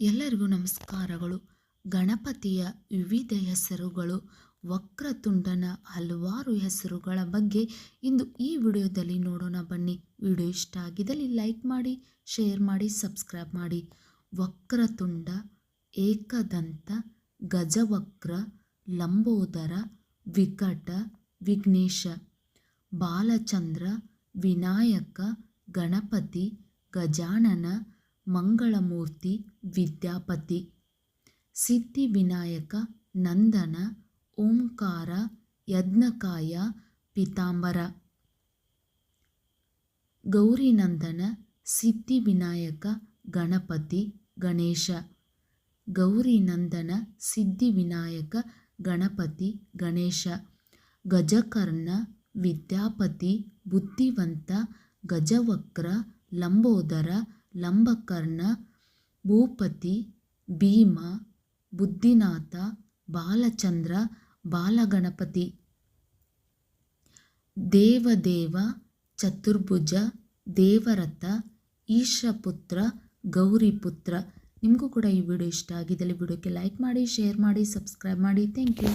ಎಲ್ಲರಿಗೂ ನಮಸ್ಕಾರಗಳು. ಗಣಪತಿಯ ವಿವಿಧ ಹೆಸರುಗಳು, ವಕ್ರತುಂಡನ ಹಲವಾರು ಹೆಸರುಗಳ ಬಗ್ಗೆ ಇಂದು ಈ ವಿಡಿಯೋದಲ್ಲಿ ನೋಡೋಣ ಬನ್ನಿ. ವಿಡಿಯೋ ಇಷ್ಟ ಆಗಿದ್ದಲ್ಲಿ ಲೈಕ್ ಮಾಡಿ, ಶೇರ್ ಮಾಡಿ, ಸಬ್ಸ್ಕ್ರೈಬ್ ಮಾಡಿ. ವಕ್ರತುಂಡ, ಏಕದಂತ, ಗಜವಕ್ರ, ಲಂಬೋದರ, ವಿಕಟ, ವಿಘ್ನೇಶ, ಬಾಲಚಂದ್ರ, ವಿನಾಯಕ, ಗಣಪತಿ, ಗಜಾನನ ಮಂಗಳಮೂರ್ತಿ ವಿದ್ಯಾಪತಿ. ಸಿದ್ಧಿವಿನಾಯಕ ನಂದನ ಓಂಕಾರ ಯಜ್ಞಕಾಯ ಪೀತಾಂಬರ. ಗೌರಿನಂದನ ಸಿದ್ಧಿವಿನಾಯಕ ಗಣಪತಿ ಗಣೇಶ. ಗೌರಿನಂದನ ಸಿದ್ಧಿವಿನಾಯಕ ಗಣಪತಿ ಗಣೇಶ. ಗಜಕರ್ಣ ವಿದ್ಯಾಪತಿ ಬುದ್ಧಿವಂತ ಗಜವಕ್ರ ಲಂಬೋದರ ಲಂಬಕರ್ಣ, ಭೂಪತಿ, ಭೀಮ, ಬುದ್ಧಿನಾಥ, ಬಾಲಚಂದ್ರ, ಬಾಲಗಣಪತಿ. ದೇವದೇವ, ಚತುರ್ಭುಜ, ದೇವರಥ ಈಶಪುತ್ರ ಗೌರಿಪುತ್ರ. ನಿಮಗೂ ಕೂಡ ಈ ವಿಡಿಯೋ ಇಷ್ಟ ಆಗಿದ್ದಲ್ಲಿ ವಿಡಿಯೋಕ್ಕೆ ಲೈಕ್ ಮಾಡಿ, ಶೇರ್ ಮಾಡಿ, ಸಬ್ಸ್ಕ್ರೈಬ್ ಮಾಡಿ. Thank you.